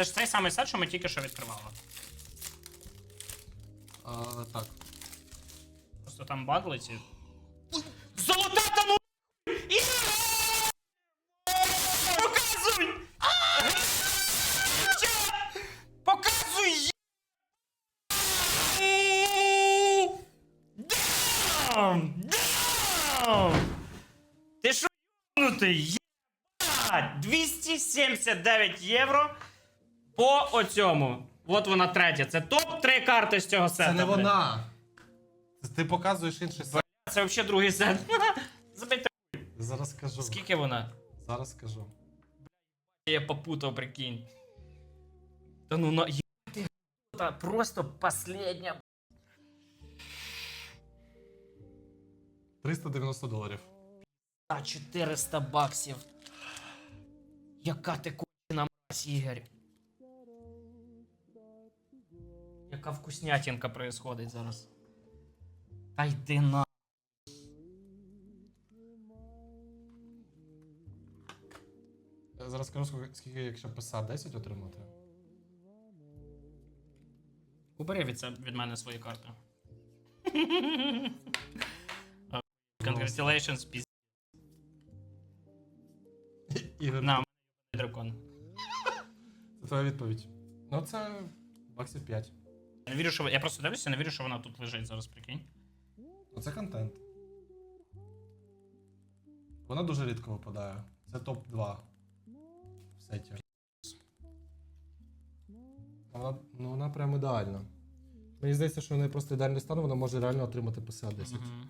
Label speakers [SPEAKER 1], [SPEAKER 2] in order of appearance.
[SPEAKER 1] Це ж цей самий сет, що ми тільки що відкривали.
[SPEAKER 2] А, так.
[SPEAKER 1] Просто там бадли ці. Золота та ну! І- Показуй! Показуй! Дам! Дам! Ти єбнутий? Єбать! 279 євро по оцьому. От вона третя. Це топ-3 карти з цього сета.
[SPEAKER 2] Це не
[SPEAKER 1] блядь.
[SPEAKER 2] вона. Ти показуєш інший сайт.
[SPEAKER 1] Це взагалі другий сет. Забийте,
[SPEAKER 2] Зараз скажу.
[SPEAKER 1] скільки вона?
[SPEAKER 2] Зараз скажу.
[SPEAKER 1] Я попутав, прикинь. Та ну на ебать ты просто последня.
[SPEAKER 2] 390 доларів.
[SPEAKER 1] А 400 баксів. Яка ти кончена мразь, Ігор. Яка вкуснятинка происходить зараз. Та йди на.
[SPEAKER 2] Я зараз скажу, скільки- скільки, якщо писа 10 отримати.
[SPEAKER 1] Убери від, це, від мене свої карти. А, Congratulations, піз...
[SPEAKER 2] Ігор,
[SPEAKER 1] На, дракон.
[SPEAKER 2] це твоя відповідь. Ну, це баксів 5.
[SPEAKER 1] Я вірю, що... Я просто дивлюся, не вірю, що вона тут лежить зараз, прикинь.
[SPEAKER 2] Оце це контент. Вона дуже рідко випадає. Це топ-2 в сеті. Вона, ну, вона прям ідеальна. Мені здається, що в неї просто ідеальний стан, вона може реально отримати ПСА 10.
[SPEAKER 1] Мгм.